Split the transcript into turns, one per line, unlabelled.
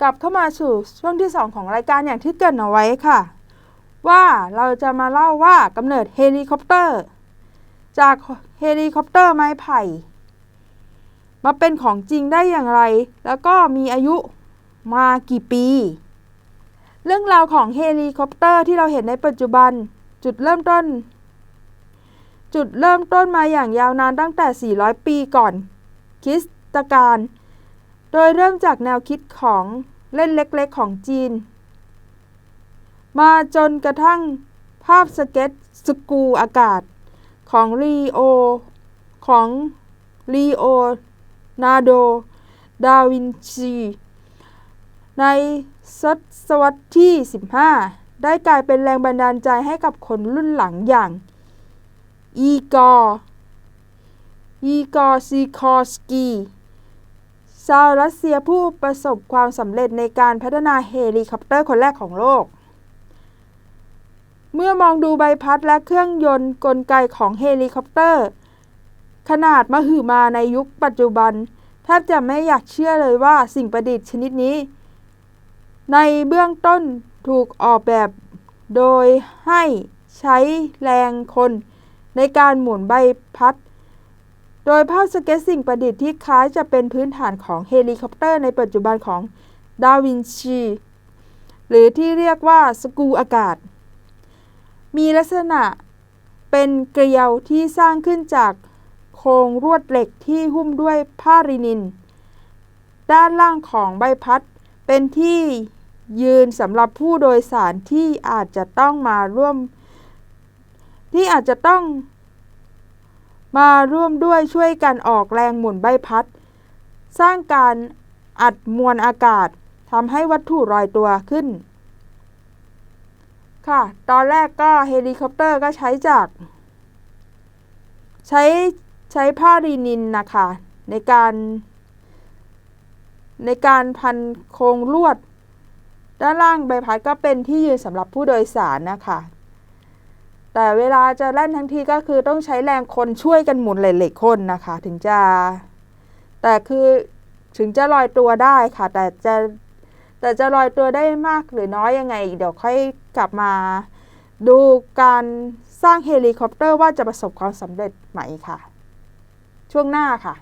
กลับเข้ามาสู่ช่วงที่ 2 ของรายการอย่างที่เกรินเอาไว้ค่ะ ว่าเราจะมาเล่าว่ากำเนิดเฮลิคอปเตอร์ จากเฮลิคอปเตอร์ไม้ไผ่มาเป็นของจริงได้อย่างไร แล้วก็มีอายุมากี่ปี เรื่องราวของเฮลิคอปเตอร์ที่เราเห็นในปัจจุบัน จุดเริ่มต้น จุดเริ่มต้นมาอย่างยาวนานตั้งแต่ 400 ปีก่อน คริสตกาล โดยเริ่มจากแนวคิดของเล่นเล็กๆของจีน มาจนกระทั่งภาพสเก็ตสกูอากาศของลีโอของลีโอนาโด ดาวินชี ในศตวรรษที่ 15 ได้กลายเป็นแรงบันดาลใจให้กับคนรุ่นหลังอย่างอีกอร์อีกอร์ซีคอสกี ชาวรัสเซียผู้ประสบความสำเร็จในการพัฒนาเฮลิคอปเตอร์คนแรกของโลก เมื่อมองดูใบพัดและเครื่องยนต์กลไกของเฮลิคอปเตอร์ ขนาดมหึมาในยุคปัจจุบัน แทบจะไม่อยากเชื่อเลยว่าสิ่งประดิษฐ์ชนิดนี้ ในเบื้องต้นถูกออกแบบโดยให้ใช้แรงคนในการหมุนใบพัด โดยภาพสเก็ตสิ่งประดิษฐ์ที่คล้ายจะเป็นพื้นฐานของเฮลิคอปเตอร์ในปัจจุบันของดาวินชี หรือที่เรียกว่าสกูอากาศ มีลักษณะเป็นเกลียวที่สร้างขึ้นจากโครงรวดเหล็กที่หุ้มด้วยผ้ารินิน ด้านล่างของใบพัดเป็นที่ยืนสำหรับผู้โดยสารที่อาจจะต้องมาร่วม ที่อาจจะต้อง มาร่วมด้วยช่วยกันออกแรงหมุนใบพัด สร้างการอัดมวลอากาศทำให้วัตถุลอยตัวขึ้น ค่ะ ตอนแรกก็เฮลิคอปเตอร์ก็ใช้จาก ใช้ใช้ผ้ารีนินนะคะ ในการ ในการพันโครงลวด ด้านล่างใบพัดก็เป็นที่ยืนสำหรับผู้โดยสารนะคะ แต่เวลาจะเล่นทั้งทีก็คือต้องใช้แรงคนช่วยกันหมุนหลายๆคนนะคะ ถึงจะ แต่คือถึงจะลอยตัวได้ค่ะ แต่จะแต่จะลอยตัวได้มากหรือน้อยยังไง เดี๋ยวค่อยกลับมาดูการสร้างเฮลิคอปเตอร์ว่าจะประสบความสำเร็จไหมค่ะ ช่วงหน้าค่ะ